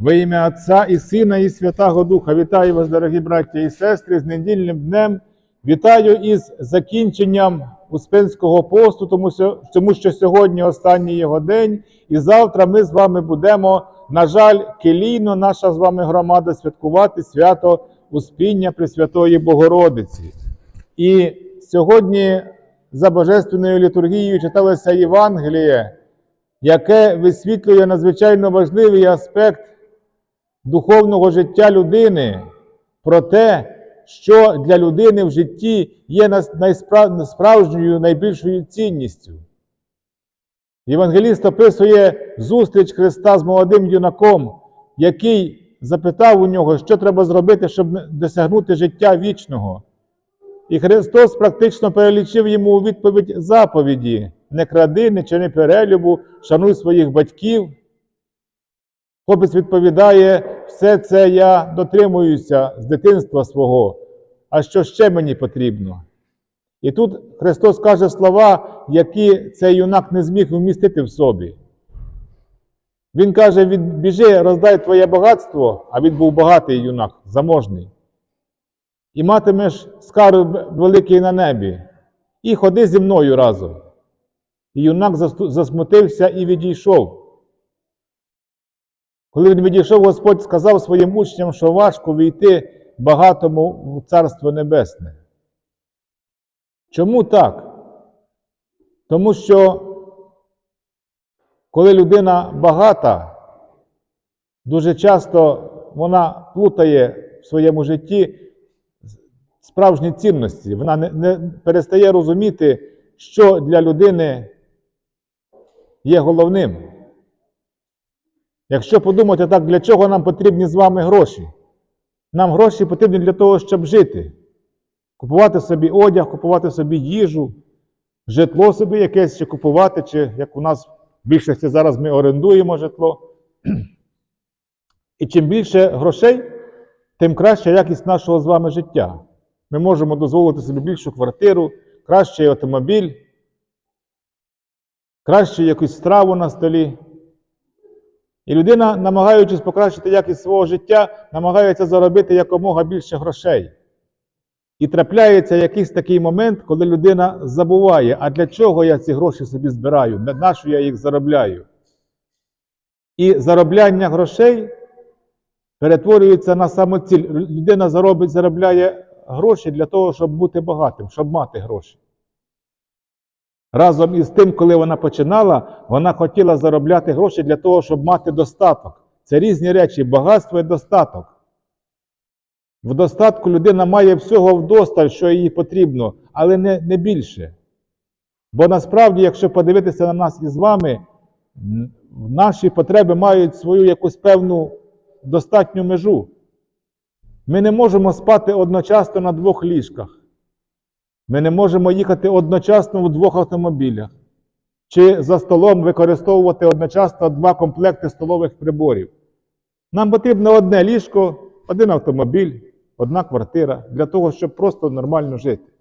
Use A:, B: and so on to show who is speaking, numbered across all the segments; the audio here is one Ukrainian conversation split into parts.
A: Во ім'я Отця і Сина, і Святого Духа. Вітаю вас, дорогі браття і сестри, з недільним днем. Вітаю із закінченням Успенського посту, тому що, сьогодні останній його день, і завтра ми з вами будемо, на жаль, келійно, наша з вами громада, святкувати свято Успіння Пресвятої Богородиці. І сьогодні за Божественною літургією читалося Євангеліє, яке висвітлює надзвичайно важливий аспект духовного життя людини, про те, що для людини в житті є нас- найспра- справжньою найбільшою цінністю. Євангеліст описує зустріч Христа з молодим юнаком, який запитав у нього, що треба зробити, щоб досягнути життя вічного. І Христос практично перелічив йому у відповідь заповіді: не кради, не чини перелюбу, шануй своїх батьків. Хлопець відповідає, все це я дотримуюся з дитинства свого, а що ще мені потрібно? І тут Христос каже слова, які цей юнак не зміг вмістити в собі. Він каже: біжи, роздай твоє багатство, а він був багатий юнак, заможний. І матимеш скарб великий на небі, і ходи зі мною разом. І юнак засмутився і відійшов. Коли він відійшов, Господь сказав своїм учням, що важко війти багатому в Царство Небесне. Чому так? Тому що коли людина багата, дуже часто вона плутає в своєму житті справжні цінності. Вона не, не перестає розуміти, що для людини є головним. Якщо подумати так, для чого нам потрібні з вами гроші? Нам гроші потрібні для того, щоб жити, купувати собі одяг, купувати собі їжу, житло собі якесь чи купувати, чи як у нас в більшості зараз ми орендуємо житло. І чим більше грошей, тим краща якість нашого з вами життя. Ми можемо дозволити собі більшу квартиру, кращий автомобіль, кращу якусь страву на столі. І людина, намагаючись покращити якість свого життя, намагається заробити якомога більше грошей. І трапляється якийсь такий момент, коли людина забуває, а для чого я ці гроші собі збираю, на що я їх заробляю. І заробляння грошей перетворюється на самоціль. Людина заробить, заробляє гроші для того, щоб бути багатим, щоб мати гроші. Разом із тим, коли вона починала, вона хотіла заробляти гроші для того, щоб мати достаток. Це різні речі, багатство і достаток. В достатку людина має всього вдосталь, що їй потрібно, але не, не більше. Бо насправді, якщо подивитися на нас із вами, наші потреби мають свою якусь певну достатню межу. Ми не можемо спати одночасно на двох ліжках. Ми не можемо їхати одночасно в двох автомобілях, чи за столом використовувати одночасно два комплекти столових приборів. Нам потрібно одне ліжко, один автомобіль, одна квартира для того, щоб просто нормально жити.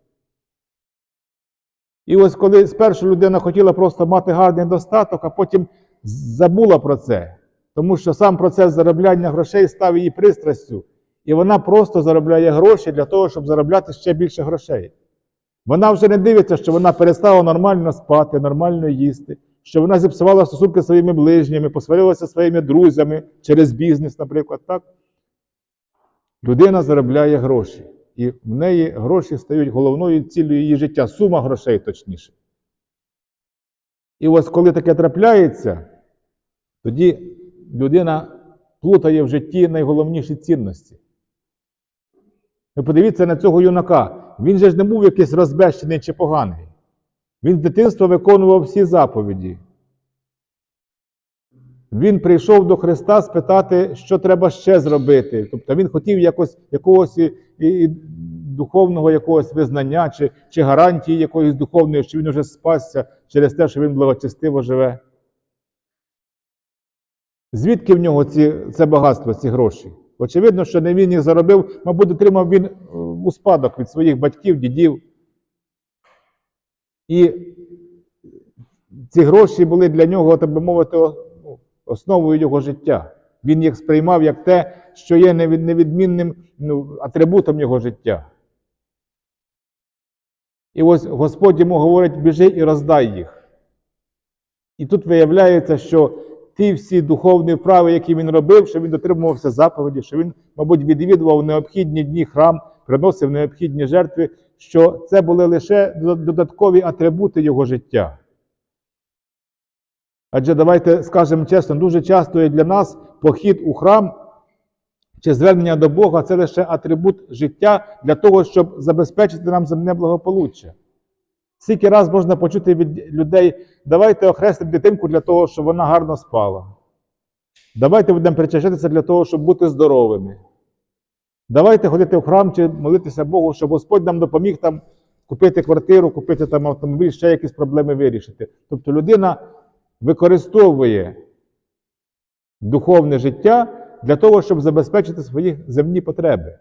A: І ось коли спершу людина хотіла просто мати гарний достаток, а потім забула про це, тому що сам процес заробляння грошей став її пристрастю, і вона просто заробляє гроші для того, щоб заробляти ще більше грошей. Вона вже не дивиться, що вона перестала нормально спати, нормально їсти, що вона зіпсувала стосунки зі своїми ближніми, посварилася зі своїми друзями через бізнес, наприклад. так? Людина заробляє гроші. І в неї гроші стають головною ціллю її життя, сума грошей точніше. І ось коли таке трапляється, тоді людина плутає в житті найголовніші цінності. Ви подивіться на цього юнака. Він же ж не був якийсь розбещений чи поганий. Він з дитинства виконував всі заповіді. Він прийшов до Христа спитати, що треба ще зробити. Тобто він хотів якось, якогось і, і, духовного якогось визнання, чи, чи гарантії якоїсь духовної, що він уже спасся через те, що він благочестиво живе. Звідки в нього ці, це багатство, ці гроші? Очевидно, що не він їх заробив, мабуть, отримав він е, у спадок від своїх батьків, дідів. І ці гроші були для нього, так би мовити, ну, основою його життя. Він їх сприймав як те, що є невідмінним ну, атрибутом його життя. І ось Господь йому говорить: біжи і роздай їх. І тут виявляється, що ті всі духовні вправи, які він робив, що він дотримувався заповіді, що він, мабуть, відвідував необхідні дні храм, приносив необхідні жертви, що це були лише додаткові атрибути його життя. Адже давайте скажемо чесно, дуже часто і для нас похід у храм чи звернення до Бога це лише атрибут життя для того, щоб забезпечити нам земне благополуччя. Скільки раз можна почути від людей, давайте охрестимо дитинку для того, щоб вона гарно спала. Давайте будемо причащатися для того, щоб бути здоровими. Давайте ходити в храм чи молитися Богу, щоб Господь нам допоміг там купити квартиру, купити там автомобіль, ще якісь проблеми вирішити. Тобто людина використовує духовне життя для того, щоб забезпечити свої земні потреби.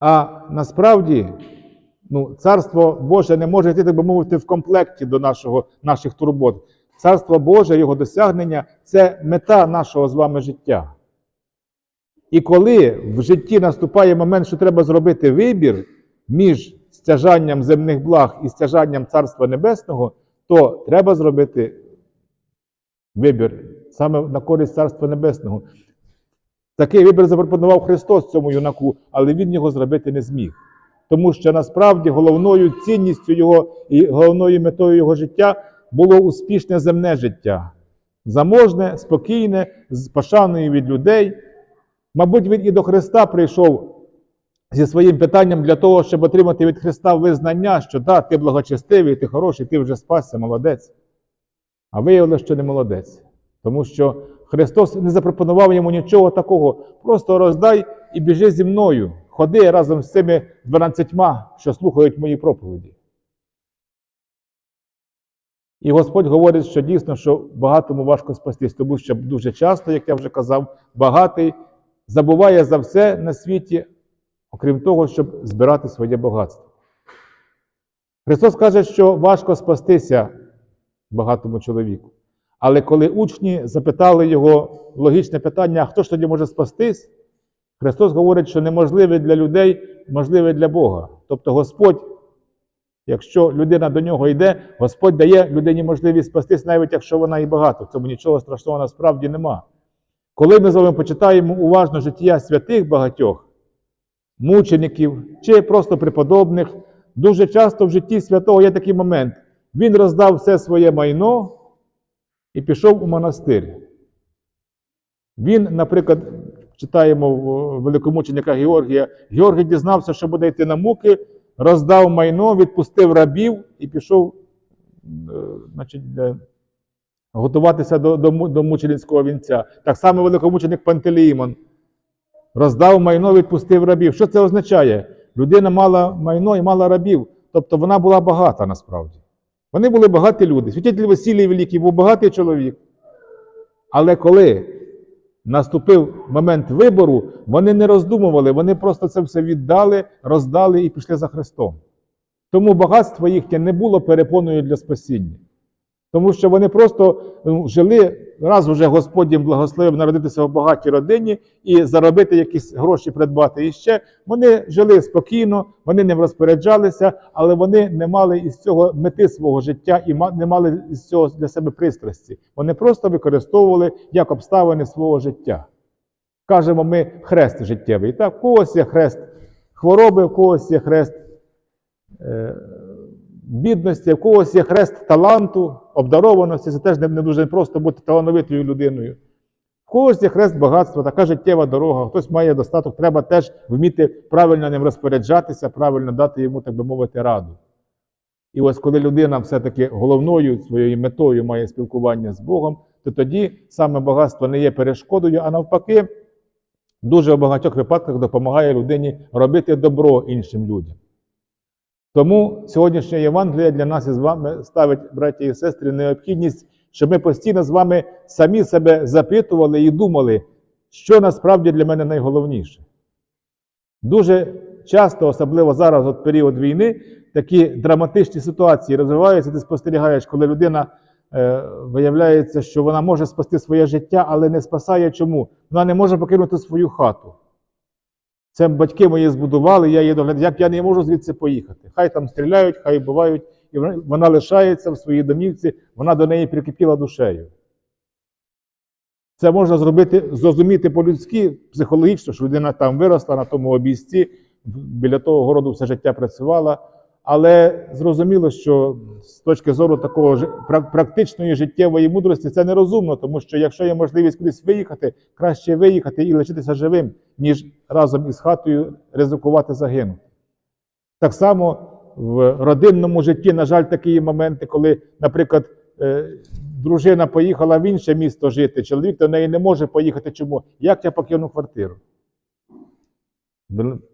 A: А насправді, ну, Царство Боже не може йти, так би мовити, в комплекті до нашого, наших турбот. Царство Боже, його досягнення це мета нашого з вами життя. І коли в житті наступає момент, що треба зробити вибір між стяжанням земних благ і стяжанням Царства Небесного, то треба зробити вибір саме на користь Царства Небесного. Такий вибір запропонував Христос цьому юнаку, але він його зробити не зміг. Тому що насправді головною цінністю його і головною метою його життя було успішне земне життя. Заможне, спокійне, з пошаною від людей. Мабуть, він і до Христа прийшов зі своїм питанням для того, щоб отримати від Христа визнання, що да, ти благочестивий, ти хороший, ти вже спасся, молодець. А виявилося, що не молодець. Тому що Христос не запропонував йому нічого такого. Просто роздай і біжи зі мною. Ходи разом з цими дванадцятьма, що слухають мої проповіді. І Господь говорить, що дійсно, що багатому важко спастись, тому що дуже часто, як я вже казав, багатий забуває за все на світі, окрім того, щоб збирати своє багатство. Христос каже, що важко спастися багатому чоловіку. Але коли учні запитали його логічне питання, а хто ж тоді може спастись, Христос говорить, що неможливе для людей, можливе для Бога. Тобто Господь, якщо людина до нього йде, Господь дає людині можливість спастись, навіть якщо вона і багата. В цьому нічого страшного насправді нема. Коли ми з вами почитаємо уважно життя святих багатьох, мучеників чи просто преподобних, дуже часто в житті святого є такий момент. Він роздав все своє майно і пішов у монастир. Він, наприклад, читаємо великомученика Георгія, Георгій дізнався, що буде йти на муки, роздав майно, відпустив рабів і пішов е, значить, готуватися до, до, до мученицького вінця. Так само великомученик Пантелеймон роздав майно, відпустив рабів. Що це означає? Людина мала майно і мала рабів, тобто вона була багата насправді. Вони були багаті люди. Святитель Василій Великий був багатий чоловік. Але коли наступив момент вибору, вони не роздумували, вони просто це все віддали, роздали і пішли за Христом. Тому багатство їхнє не було перепоною для спасіння. Тому що вони просто жили, раз уже Господь їм благословив народитися в багатій родині і заробити якісь гроші придбати іще. Вони жили спокійно, вони не розпоряджалися, але вони не мали із цього мети свого життя і не мали із цього для себе пристрасті. Вони просто використовували як обставини свого життя. Кажемо ми хрест життєвий. Так, в когось є хрест хвороби, в когось є хрест е, бідності, в когось є хрест таланту, обдарованості. Це теж не, не дуже просто бути талановитою людиною. В когось є хрест багатства, така життєва дорога, хтось має достаток, треба теж вміти правильно ним розпоряджатися, правильно дати йому, так би мовити, раду. І ось коли людина все-таки головною своєю метою має спілкування з Богом, то тоді саме багатство не є перешкодою, а навпаки, дуже в багатьох випадках допомагає людині робити добро іншим людям. Тому сьогоднішнє Євангеліє для нас із вами ставить, браті і сестри, необхідність, щоб ми постійно з вами самі себе запитували і думали, що насправді для мене найголовніше. Дуже часто, особливо зараз, от період війни, такі драматичні ситуації розвиваються, ти спостерігаєш, коли людина е, виявляється, що вона може спасти своє життя, але не спасає чому? Вона не може покинути свою хату. Це батьки мої збудували, я її доглядаю. Як я не можу звідси поїхати? Хай там стріляють, хай бувають, і вона- лишається в своїй домівці, вона до неї прикипіла душею. Це можна зробити, зрозуміти по-людськи, психологічно, що людина там виросла на тому обійсті, біля того городу все життя працювала. Але зрозуміло, що з точки зору такого практичної життєвої мудрості це нерозумно, тому що якщо є можливість кудись виїхати, краще виїхати і лишитися живим, ніж разом із хатою ризикувати загинути. Так само в родинному житті, на жаль, такі є моменти, коли, наприклад, е, дружина поїхала в інше місто жити, чоловік до неї не може поїхати. Чому? Як я покину квартиру?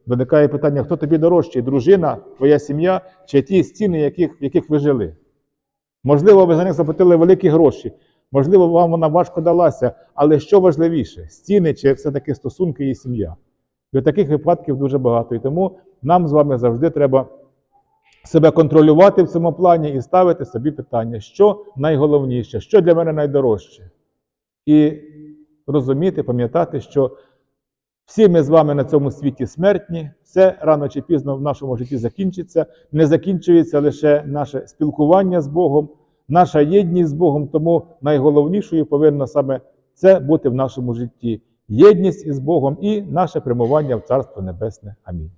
A: Виникає питання, хто тобі дорожчий, дружина, твоя сім'я чи ті стіни, яких, в яких ви жили? Можливо, ви за них заплатили великі гроші, можливо, вам вона важко далася, але що важливіше, стіни чи все-таки стосунки і сім'я? І таких випадків дуже багато. І тому нам з вами завжди треба себе контролювати в цьому плані і ставити собі питання, що найголовніше, що для мене найдорожче. І розуміти, пам'ятати, що всі ми з вами на цьому світі смертні, все рано чи пізно в нашому житті закінчиться. Не закінчується лише наше спілкування з Богом, наша єдність з Богом. Тому найголовнішою повинно саме це бути в нашому житті. Єдність із Богом і наше прямування в Царство Небесне. Амінь.